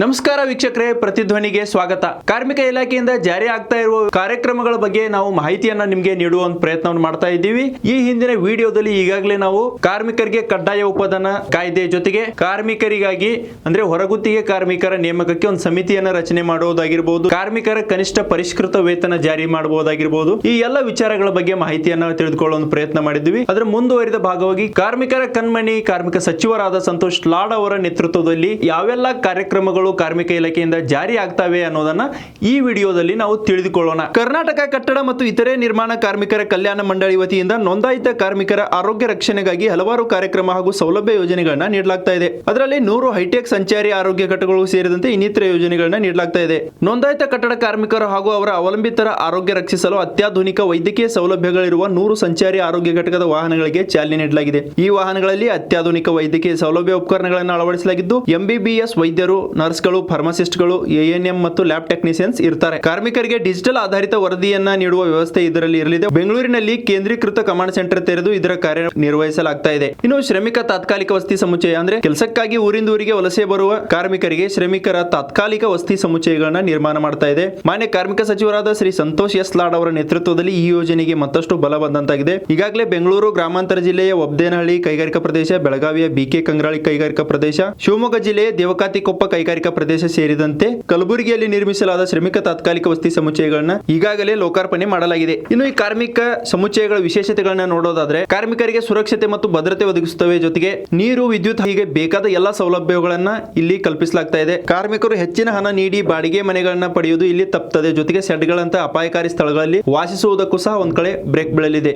ನಮಸ್ಕಾರ ವೀಕ್ಷಕರೇ, ಪ್ರತಿಧ್ವನಿಗೆ ಸ್ವಾಗತ. ಕಾರ್ಮಿಕ ಇಲಾಖೆಯಿಂದ ಜಾರಿ ಆಗ್ತಾ ಇರುವ ಕಾರ್ಯಕ್ರಮಗಳ ಬಗ್ಗೆ ನಾವು ಮಾಹಿತಿಯನ್ನ ನಿಮಗೆ ನೀಡುವ ಒಂದು ಪ್ರಯತ್ನವನ್ನು ಮಾಡ್ತಾ ಇದ್ದೀವಿ. ಈ ಹಿಂದಿನ ವಿಡಿಯೋದಲ್ಲಿ ಈಗಾಗಲೇ ನಾವು ಕಾರ್ಮಿಕರಿಗೆ ಕಡ್ಡಾಯ ಉಪದಾನ ಕಾಯ್ದೆ ಜೊತೆಗೆ ಕಾರ್ಮಿಕರಿಗಾಗಿ, ಅಂದ್ರೆ ಹೊರಗುತ್ತಿಗೆ ಕಾರ್ಮಿಕರ ನೇಮಕಕ್ಕೆ ಒಂದು ಸಮಿತಿಯನ್ನ ರಚನೆ ಮಾಡುವುದಾಗಿರ್ಬೋದು, ಕಾರ್ಮಿಕರ ಕನಿಷ್ಠ ಪರಿಷ್ಕೃತ ವೇತನ ಜಾರಿ ಮಾಡಬಹುದಾಗಿರ್ಬೋದು ಈ ಎಲ್ಲ ವಿಚಾರಗಳ ಬಗ್ಗೆ ಮಾಹಿತಿಯನ್ನ ತಿಳಿದುಕೊಳ್ಳುವ ಒಂದು ಪ್ರಯತ್ನ ಮಾಡಿದ್ವಿ ಅದರ ಮುಂದುವರಿದ ಭಾಗವಾಗಿ ಕಾರ್ಮಿಕರ ಕಣ್ಮಣಿ ಕಾರ್ಮಿಕ ಸಚಿವರಾದ ಸಂತೋಷ್ ಲಾಡ್ ಅವರ ನೇತೃತ್ವದಲ್ಲಿ ಯಾವೆಲ್ಲ ಕಾರ್ಯಕ್ರಮಗಳು ಕಾರ್ಮಿಕ ಇಲಾಖೆಯಿಂದ ಜಾರಿ ಆಗ್ತವೆ ಅನ್ನೋದನ್ನ ಈ ವಿಡಿಯೋದಲ್ಲಿ ನಾವು ತಿಳಿದುಕೊಳ್ಳೋಣ. ಕರ್ನಾಟಕ ಕಟ್ಟಡ ಮತ್ತು ಇತರೆ ನಿರ್ಮಾಣ ಕಾರ್ಮಿಕರ ಕಲ್ಯಾಣ ಮಂಡಳಿ ವತಿಯಿಂದ ನೋಂದಾಯಿತ ಕಾರ್ಮಿಕರ ಆರೋಗ್ಯ ರಕ್ಷಣೆಗಾಗಿ ಹಲವಾರು ಕಾರ್ಯಕ್ರಮ ಹಾಗೂ ಸೌಲಭ್ಯ ಯೋಜನೆಗಳನ್ನ ನೀಡಲಾಗ್ತಾ ಇದೆ. ಅದರಲ್ಲಿ ನೂರು ಹೈಟೆಕ್ ಸಂಚಾರಿ ಆರೋಗ್ಯ ಘಟಕಗಳು ಸೇರಿದಂತೆ ಇನ್ನಿತರ ಯೋಜನೆಗಳನ್ನ ನೀಡಲಾಗ್ತಾ ಇದೆ. ನೋಂದಾಯಿತ ಕಟ್ಟಡ ಕಾರ್ಮಿಕರು ಹಾಗೂ ಅವರ ಅವಲಂಬಿತರ ಆರೋಗ್ಯ ರಕ್ಷಿಸಲು ಅತ್ಯಾಧುನಿಕ ವೈದ್ಯಕೀಯ ಸೌಲಭ್ಯಗಳಿರುವ ನೂರು ಸಂಚಾರಿ ಆರೋಗ್ಯ ಘಟಕದ ವಾಹನಗಳಿಗೆ ಚಾಲನೆ ನೀಡಲಾಗಿದೆ. ಈ ವಾಹನಗಳಲ್ಲಿ ಅತ್ಯಾಧುನಿಕ ವೈದ್ಯಕೀಯ ಸೌಲಭ್ಯ ಉಪಕರಣಗಳನ್ನು ಅಳವಡಿಸಲಾಗಿದ್ದು, ಎಂಬಿಬಿಎಸ್ ವೈದ್ಯರು ನರ್ಸ್ಗಳು ಫಾರ್ಮಸಿಸ್ಟ್ಗಳು ಎಎನ್ಎಂ ಮತ್ತು ಲ್ಯಾಬ್ ಟೆಕ್ನಿಷಿಯನ್ಸ್ ಇರ್ತಾರೆ. ಕಾರ್ಮಿಕರಿಗೆ ಡಿಜಿಟಲ್ ಆಧಾರಿತ ವರದಿಯನ್ನ ನೀಡುವ ವ್ಯವಸ್ಥೆ ಇದರಲ್ಲಿ ಇರಲಿದೆ. ಬೆಂಗಳೂರಿನಲ್ಲಿ ಕೇಂದ್ರೀಕೃತ ಕಮಾಂಡ್ ಸೆಂಟರ್ ತೆರೆದು ಇದರ ಕಾರ್ಯ ನಿರ್ವಹಿಸಲಾಗ್ತಾ ಇದೆ. ಇನ್ನು ಶ್ರಮಿಕ ತಾತ್ಕಾಲಿಕ ವಸತಿ ಸಮುಚ್ಚಯ ಅಂದ್ರೆ ಕೆಲಸಕ್ಕಾಗಿ ಊರಿಂದ ಊರಿಗೆ ವಲಸೆ ಬರುವ ಕಾರ್ಮಿಕರಿಗೆ ಶ್ರಮಿಕರ ತಾತ್ಕಾಲಿಕ ವಸತಿ ಸಮುಚ್ಚಯಗಳನ್ನ ನಿರ್ಮಾಣ ಮಾಡ್ತಾ ಇದೆ. ಮಾನ್ಯ ಕಾರ್ಮಿಕ ಸಚಿವರಾದ ಶ್ರೀ ಸಂತೋಷ್ ಎಸ್ ಲಾಡ್ ಅವರ ನೇತೃತ್ವದಲ್ಲಿ ಈ ಯೋಜನೆಗೆ ಮತ್ತಷ್ಟು ಬಲ ಬಂದಂತಾಗಿದೆ. ಈಗಾಗಲೇ ಬೆಂಗಳೂರು ಗ್ರಾಮಾಂತರ ಜಿಲ್ಲೆಯ ಒಬ್ದೇನಹಳ್ಳಿ ಕೈಗಾರಿಕಾ ಪ್ರದೇಶ, ಬೆಳಗಾವಿಯ ಬಿಕೆ ಕಂಗ್ರಾಳಿ ಕೈಗಾರಿಕಾ ಪ್ರದೇಶ, ಶಿವಮೊಗ್ಗ ಜಿಲ್ಲೆಯ ದೇವಕಾತಿಕೊಪ್ಪ ಕೈಗಾರಿಕಾ ಪ್ರದೇಶ ಸೇರಿದಂತೆ ಕಲಬುರಗಿಯಲ್ಲಿ ನಿರ್ಮಿಸಲಾದ ಶ್ರಮಿಕ ತಾತ್ಕಾಲಿಕ ವಸತಿ ಸಮುಚ್ಚಯಗಳನ್ನ ಈಗಾಗಲೇ ಲೋಕಾರ್ಪಣೆ ಮಾಡಲಾಗಿದೆ. ಇನ್ನು ಈ ಕಾರ್ಮಿಕ ಸಮುಚ್ಚಯಗಳ ವಿಶೇಷತೆಗಳನ್ನ ನೋಡೋದಾದ್ರೆ, ಕಾರ್ಮಿಕರಿಗೆ ಸುರಕ್ಷತೆ ಮತ್ತು ಭದ್ರತೆ ಒದಗಿಸುತ್ತವೆ ಜೊತೆಗೆ ನೀರು, ವಿದ್ಯುತ್ ಹೀಗೆ ಬೇಕಾದ ಎಲ್ಲಾ ಸೌಲಭ್ಯಗಳನ್ನ ಇಲ್ಲಿ ಕಲ್ಪಿಸಲಾಗ್ತಾ ಇದೆ. ಕಾರ್ಮಿಕರು ಹೆಚ್ಚಿನ ಹಣ ನೀಡಿ ಬಾಡಿಗೆ ಮನೆಗಳನ್ನ ಪಡೆಯುವುದು ಇಲ್ಲಿ ತಪ್ಪುತ್ತದೆ ಜೊತೆಗೆ ಸೆಡ್ಗಳಂತ ಅಪಾಯಕಾರಿ ಸ್ಥಳಗಳಲ್ಲಿ ವಾಸಿಸುವುದಕ್ಕೂ ಸಹ ಒಂದ್ ಕಡೆ ಬ್ರೇಕ್ ಬೀಳಲಿದೆ.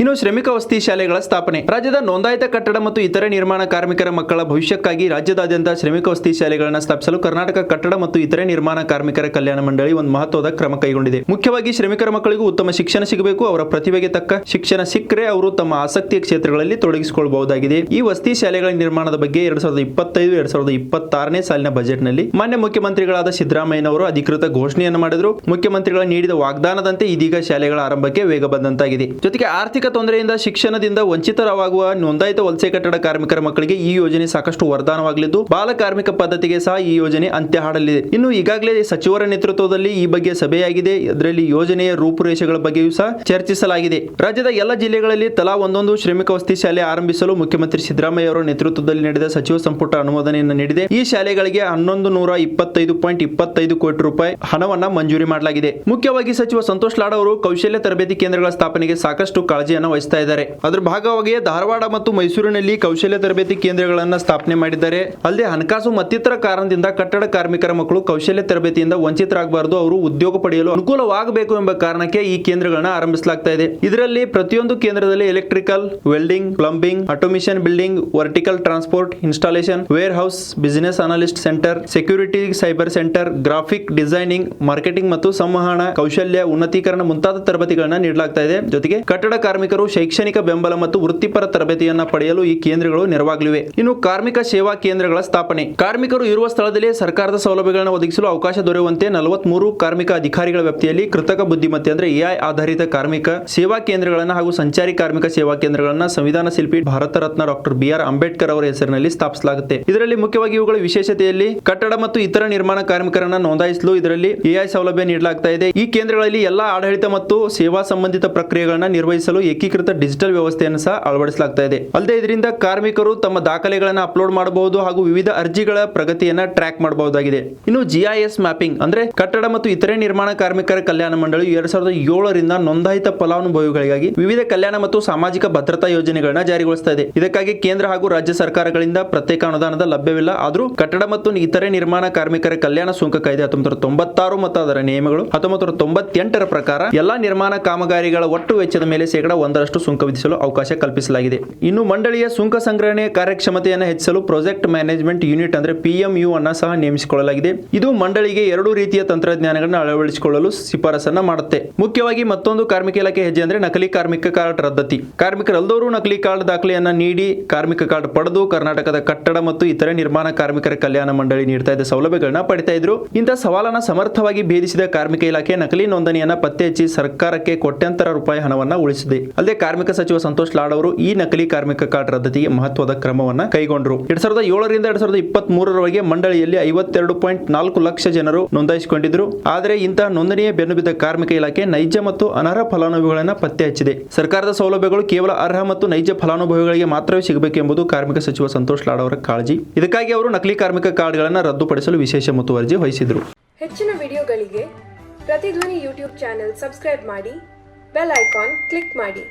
ಇನ್ನು ಶ್ರಮಿಕ ವಸತಿ ಶಾಲೆಗಳ ಸ್ಥಾಪನೆ. ರಾಜ್ಯದ ನೋಂದಾಯಿತ ಕಟ್ಟಡ ಮತ್ತು ಇತರೆ ನಿರ್ಮಾಣ ಕಾರ್ಮಿಕರ ಮಕ್ಕಳ ಭವಿಷ್ಯಕ್ಕಾಗಿ ರಾಜ್ಯದಾದ್ಯಂತ ಶ್ರಮಿಕ ವಸತಿ ಶಾಲೆಗಳನ್ನು ಸ್ಥಾಪಿಸಲು ಕರ್ನಾಟಕ ಕಟ್ಟಡ ಮತ್ತು ಇತರೆ ನಿರ್ಮಾಣ ಕಾರ್ಮಿಕರ ಕಲ್ಯಾಣ ಮಂಡಳಿ ಒಂದು ಮಹತ್ವದ ಕ್ರಮ ಕೈಗೊಂಡಿದೆ. ಮುಖ್ಯವಾಗಿ ಶ್ರಮಿಕರ ಮಕ್ಕಳಿಗೂ ಉತ್ತಮ ಶಿಕ್ಷಣ ಸಿಗಬೇಕು, ಅವರ ಪ್ರತಿಭೆಗೆ ತಕ್ಕ ಶಿಕ್ಷಣ ಸಿಕ್ಕರೆ ಅವರು ತಮ್ಮ ಆಸಕ್ತಿಯ ಕ್ಷೇತ್ರಗಳಲ್ಲಿ ತೊಡಗಿಸಿಕೊಳ್ಳಬಹುದಾಗಿದೆ ಈ ವಸತಿ ಶಾಲೆಗಳ ನಿರ್ಮಾಣದ ಬಗ್ಗೆ ಎರಡ್ ಸಾವಿರದ ಇಪ್ಪತ್ತೈದು, ಎರಡ್ ಸಾವಿರದ ಇಪ್ಪತ್ತಾರನೇ ಸಾಲಿನ ಬಜೆಟ್ನಲ್ಲಿ ಮಾನ್ಯ ಮುಖ್ಯಮಂತ್ರಿಗಳಾದ ಸಿದ್ದರಾಮಯ್ಯನವರು ಅಧಿಕೃತ ಘೋಷಣೆಯನ್ನು ಮಾಡಿದರು. ಮುಖ್ಯಮಂತ್ರಿಗಳ ನೀಡಿದ ವಾಗ್ದಾನದಂತೆ ಇದೀಗ ಶಾಲೆಗಳ ಆರಂಭಕ್ಕೆ ವೇಗ ಬಂದಂತಾಗಿದೆ. ಜೊತೆಗೆ ಆರ್ಥಿಕ ತೊಂದರೆಯಿಂದ ಶಿಕ್ಷಣದಿಂದ ವಂಚಿತರವಾಗುವ ನೋಂದಾಯಿತ ವಲಸೆ ಕಟ್ಟಡ ಕಾರ್ಮಿಕರ ಮಕ್ಕಳಿಗೆ ಈ ಯೋಜನೆ ಸಾಕಷ್ಟು ವರದಾನವಾಗಲಿದ್ದು, ಬಾಲ ಕಾರ್ಮಿಕ ಪದ್ಧತಿಗೆ ಸಹ ಈ ಯೋಜನೆ ಅಂತ್ಯ ಹಾಡಲಿದೆ ಇನ್ನು ಈಗಾಗಲೇ ಸಚಿವರ ನೇತೃತ್ವದಲ್ಲಿ ಈ ಬಗ್ಗೆ ಸಭೆಯಾಗಿದೆ. ಇದರಲ್ಲಿ ಯೋಜನೆಯ ರೂಪುರೇಷೆಗಳ ಬಗ್ಗೆಯೂ ಸಹ ಚರ್ಚಿಸಲಾಗಿದೆ. ರಾಜ್ಯದ ಎಲ್ಲ ಜಿಲ್ಲೆಗಳಲ್ಲಿ ತಲಾ ಒಂದೊಂದು ಶ್ರಮಿಕ ವಸತಿ ಶಾಲೆ ಆರಂಭಿಸಲು ಮುಖ್ಯಮಂತ್ರಿ ಸಿದ್ದರಾಮಯ್ಯ ಅವರ ನೇತೃತ್ವದಲ್ಲಿ ನಡೆದ ಸಚಿವ ಸಂಪುಟ ಅನುಮೋದನೆಯನ್ನು ನೀಡಿದೆ. ಈ ಶಾಲೆಗಳಿಗೆ ಹನ್ನೊಂದು ನೂರ ಇಪ್ಪತ್ತೈದು ಪಾಯಿಂಟ್ ಇಪ್ಪತ್ತೈದು ಕೋಟಿ ರೂಪಾಯಿ ಹಣವನ್ನ ಮಂಜೂರಿ ಮಾಡಲಾಗಿದೆ. ಮುಖ್ಯವಾಗಿ ಸಚಿವ ಸಂತೋಷ್ ಲಾಡ್ ಅವರು ಕೌಶಲ್ಯ ತರಬೇತಿ ಕೇಂದ್ರಗಳ ಸ್ಥಾಪನೆಗೆ ಸಾಕಷ್ಟು ಕಾಳಜಿಯನ್ನು ವಹಿಸ್ತಾ ಇದ್ದಾರೆ. ಅದರ ಭಾಗವಾಗಿ ಧಾರವಾಡ ಮತ್ತು ಮೈಸೂರಿನಲ್ಲಿ ಕೌಶಲ್ಯ ತರಬೇತಿ ಕೇಂದ್ರಗಳನ್ನು ಸ್ಥಾಪನೆ ಮಾಡಿದ್ದಾರೆ. ಅಲ್ಲದೆ ಹಣಕಾಸು ಮತ್ತಿತರ ಕಾರಣದಿಂದ ಕಟ್ಟಡ ಕಾರ್ಮಿಕರ ಮಕ್ಕಳು ಕೌಶಲ್ಯ ತರಬೇತಿಯಿಂದ ವಂಚಿತರಾಗಬಾರದು. ಅವರು ಉದ್ಯೋಗ ಪಡೆಯಲು ಅನುಕೂಲವಾಗಬೇಕು ಎಂಬ ಕಾರಣಕ್ಕೆ ಈ ಕೇಂದ್ರಗಳನ್ನ ಆರಂಭಿಸಲಾಗ್ತಾ ಇದೆ. ಇದರಲ್ಲಿ ಪ್ರತಿಯೊಂದು ಕೇಂದ್ರದಲ್ಲಿ electrical welding plumbing automation building vertical transport installation warehouse business analyst centre security cyber centre graphic designing marketing ಮತ್ತು ಸಂವಹನ, ಕೌಶಲ್ಯ, ಉನ್ನತೀಕರಣ ಮುಂತಾದ ತರಬೇತಿಗಳನ್ನ ನೀಡಲಾಗ್ತಾ ಇದೆ. ಜೊತೆಗೆ ಕಟ್ಟಡ ಕಾರ್ಮಿಕರು ಶೈಕ್ಷಣಿಕ ಬೆಂಬಲ ಮತ್ತು ವೃತ್ತಿಪರ ತರಬೇತಿಯನ್ನು ಪಡೆಯಲು ಈ ಕೇಂದ್ರಗಳು ನೆರವಾಗಲಿವೆ. ಇನ್ನು ಕಾರ್ಮಿಕ ಸೇವಾ ಕೇಂದ್ರಗಳ ಸ್ಥಾಪನೆ. ಕಾರ್ಮಿಕರು ಇರುವ ಸ್ಥಳದಲ್ಲಿ ಸರ್ಕಾರದ ಸೌಲಭ್ಯಗಳನ್ನು ಒದಗಿಸಲು ಅವಕಾಶ ದೊರೆಯುವಂತೆ ನಲವತ್ಮೂರು ಕಾರ್ಮಿಕ ಅಧಿಕಾರಿಗಳ ವ್ಯಾಪ್ತಿಯಲ್ಲಿ ಕೃತಕ ಬುದ್ಧಿಮತ್ತೆ ಅಂದ್ರೆ ಎಐ ಆಧಾರಿತ ಕಾರ್ಮಿಕ ಸೇವಾ ಕೇಂದ್ರಗಳನ್ನು ಹಾಗೂ ಸಂಚಾರಿ ಕಾರ್ಮಿಕ ಸೇವಾ ಕೇಂದ್ರಗಳನ್ನ ಸಂವಿಧಾನ ಶಿಲ್ಪಿ Bharat Ratna doctor B R Ambedkar ಅವರ ಹೆಸರಿನಲ್ಲಿ ಸ್ಥಾಪಿಸಲಾಗುತ್ತೆ. ಇದರಲ್ಲಿ ಮುಖ್ಯವಾಗಿ ಇವುಗಳ ವಿಶೇಷತೆಯಲ್ಲಿ ಕಟ್ಟಡ ಮತ್ತು ಇತರ ನಿರ್ಮಾಣ ಕಾರ್ಮಿಕರನ್ನ ನೋಂದಾಯಿಸಲು ಇದರಲ್ಲಿ ಎಐ ಸೌಲಭ್ಯ ನೀಡಲಾಗ್ತಾ ಇದೆ. ಈ ಕೇಂದ್ರಗಳಲ್ಲಿ ಎಲ್ಲಾ ಆಡಳಿತ ಮತ್ತು ಸೇವಾ ಸಂಬಂಧಿತ ಪ್ರಕ್ರಿಯೆಗಳನ್ನ ನಿರ್ವಹಿಸಲು ಏಕೀಕೃತ ಡಿಜಿಟಲ್ ವ್ಯವಸ್ಥೆಯನ್ನು ಸಹ ಅಳವಡಿಸಲಾಗ್ತಾ ಇದೆ. ಅಲ್ಲದೆ ಇದರಿಂದ ಕಾರ್ಮಿಕರು ತಮ್ಮ ದಾಖಲೆಗಳನ್ನು ಅಪ್ಲೋಡ್ ಮಾಡಬಹುದು ಹಾಗೂ ವಿವಿಧ ಅರ್ಜಿಗಳ ಪ್ರಗತಿಯನ್ನ ಟ್ರ್ಯಾಕ್ ಮಾಡಬಹುದಾಗಿದೆ. ಇನ್ನು ಜಿಐಎಸ್ ಮ್ಯಾಪಿಂಗ್ ಅಂದ್ರೆ ಕಟ್ಟಡ ಮತ್ತು ಇತರೆ ನಿರ್ಮಾಣ ಕಾರ್ಮಿಕರ ಕಲ್ಯಾಣ ಮಂಡಳಿ ಎರಡ್ ಸಾವಿರದ ಏಳರಿಂದ ನೋಂದಾಯಿತ ಫಲಾನುಭವಿಗಳಿಗಾಗಿ ವಿವಿಧ ಕಲ್ಯಾಣ ಮತ್ತು ಸಾಮಾಜಿಕ ಭದ್ರತಾ ಯೋಜನೆಗಳನ್ನ ಜಾರಿಗೊಳಿಸ್ತಾ ಇದೆ. ಇದಕ್ಕಾಗಿ ಕೇಂದ್ರ ಹಾಗೂ ರಾಜ್ಯ ಸರ್ಕಾರಗಳಿಂದ ಪ್ರತ್ಯೇಕ ಅನುದಾನದ ಲಭ್ಯವಿಲ್ಲ. ಆದರೂ ಕಟ್ಟಡ ಮತ್ತು ಇತರೆ ನಿರ್ಮಾಣ ಕಾರ್ಮಿಕರ ಕಲ್ಯಾಣ ಸುಂಕ ಕಾಯ್ದೆ ಹತ್ತೊಂಬತ್ತು ತೊಂಬತ್ತಾರು ಮತ್ತು ಅದರ ನಿಯಮಗಳು ಹತ್ತೊಂಬತ್ತು ತೊಂಬತ್ತೆಂಟರ ಪ್ರಕಾರ ಎಲ್ಲಾ ನಿರ್ಮಾಣ ಕಾಮಗಾರಿಗಳ ಒಟ್ಟು ವೆಚ್ಚದ ಮೇಲೆ ಶೇಕಡ ಒಂದರಷ್ಟು ಸುಂಕ ವಿಧಿಸಲು ಅವಕಾಶ ಕಲ್ಪಿಸಲಾಗಿದೆ. ಇನ್ನು ಮಂಡಳಿಯ ಸುಂಕ ಸಂಗ್ರಹಣೆ ಕಾರ್ಯಕ್ಷಮತೆಯನ್ನು ಹೆಚ್ಚಿಸಲು ಪ್ರಾಜೆಕ್ಟ್ ಮ್ಯಾನೇಜ್ಮೆಂಟ್ ಯೂನಿಟ್ ಅಂದ್ರೆ ಪಿಎಂಯು ಅನ್ನ ಸಹ ನೇಮಿಸಿಕೊಳ್ಳಲಾಗಿದೆ. ಇದು ಮಂಡಳಿಗೆ ಎರಡು ರೀತಿಯ ತಂತ್ರಜ್ಞಾನಗಳನ್ನು ಅಳವಡಿಸಿಕೊಳ್ಳಲು ಶಿಫಾರಸನ್ನ ಮಾಡುತ್ತೆ. ಮುಖ್ಯವಾಗಿ ಮತ್ತೊಂದು ಕಾರ್ಮಿಕ ಇಲಾಖೆ ಹೆಜ್ಜೆ ಅಂದ್ರೆ ನಕಲಿ ಕಾರ್ಮಿಕ ಕಾರ್ಡ್ ರದ್ದತಿ. ಕಾರ್ಮಿಕರಲ್ಲದವರು ನಕಲಿ ಕಾರ್ಡ್ ದಾಖಲೆಯನ್ನ ನೀಡಿ ಕಾರ್ಮಿಕ ಕಾರ್ಡ್ ಪಡೆದು ಕರ್ನಾಟಕದ ಕಟ್ಟಡ ಮತ್ತು ಇತರೆ ನಿರ್ಮಾಣ ಕಾರ್ಮಿಕರ ಕಲ್ಯಾಣ ಮಂಡಳಿ ನೀಡ್ತಾ ಇದ್ದ ಸೌಲಭ್ಯಗಳನ್ನ ಪಡಿತಾ ಇದ್ರು. ಇಂತಹ ಸವಾಲನ್ನ ಸಮರ್ಥವಾಗಿ ಭೇದಿಸಿದ ಕಾರ್ಮಿಕ ಇಲಾಖೆ ನಕಲಿ ನೋಂದಣಿಯನ್ನ ಪತ್ತೆ ಹಚ್ಚಿ ಸರ್ಕಾರಕ್ಕೆ ಕೋಟ್ಯಾಂತರ ರೂಪಾಯಿ ಹಣವನ್ನ ಉಳಿಸಿದೆ. ಅಲ್ಲದೆ ಕಾರ್ಮಿಕ ಸಚಿವ ಸಂತೋಷ್ ಲಾಡ್ ಅವರು ಈ ನಕಲಿ ಕಾರ್ಮಿಕ ಕಾರ್ಡ್ ರದ್ದತಿಗೆ ಮಹತ್ವದ ಕ್ರಮವನ್ನ ಕೈಗೊಂಡರು. ಎರಡ್ ಸಾವಿರದ ಏಳರಿಂದ ಎರಡ್ ಸಾವಿರದ ಇಪ್ಪತ್ತ್ ಮೂರರವರೆಗೆ ಮಂಡಳಿಯ ನೋಂದಣಿಯಲ್ಲಿ ಐವತ್ತೆರಡು ಪಾಯಿಂಟ್ ನಾಲ್ಕು ಲಕ್ಷ ಜನರು ನೋಂದಾಯಿಸಿಕೊಂಡಿದ್ರು ಆದರೆ ಇಂತಹ ನೋಂದಣಿಯ ಬೆನ್ನು ಬಿದ್ದ ಕಾರ್ಮಿಕ ಇಲಾಖೆ ನೈಜ ಮತ್ತು ಅನರ್ಹ ಫಲಾನುಭವಿಗಳನ್ನು ಪತ್ತೆ ಹಚ್ಚಿದೆ. ಸರ್ಕಾರದ ಸೌಲಭ್ಯಗಳು ಕೇವಲ ಅರ್ಹ ಮತ್ತು ನೈಜ ಫಲಾನುಭವಿಗಳಿಗೆ ಮಾತ್ರವೇ ಸಿಗಬೇಕೆಂಬುದು ಕಾರ್ಮಿಕ ಸಚಿವ ಸಂತೋಷ್ ಲಾಡ್ ಅವರ ಕಾಳಜಿ. ಇದಕ್ಕಾಗಿ ಅವರು ನಕಲಿ ಕಾರ್ಮಿಕ ಕಾರ್ಡ್ಗಳನ್ನು ರದ್ದುಪಡಿಸಲು ವಿಶೇಷ ಮುತುವರ್ಜಿ ವಹಿಸಿದರು. ಹೆಚ್ಚಿನ ವಿಡಿಯೋಗಳಿಗೆ ಪ್ರತಿಧ್ವನಿ ಯೂಟ್ಯೂಬ್ ಚಾನೆಲ್ ಸಬ್ಸ್ಕ್ರೈಬ್ ಮಾಡಿ, ಬೆಲ್ ಐಕಾನ್ ಕ್ಲಿಕ್ ಮಾಡಿ.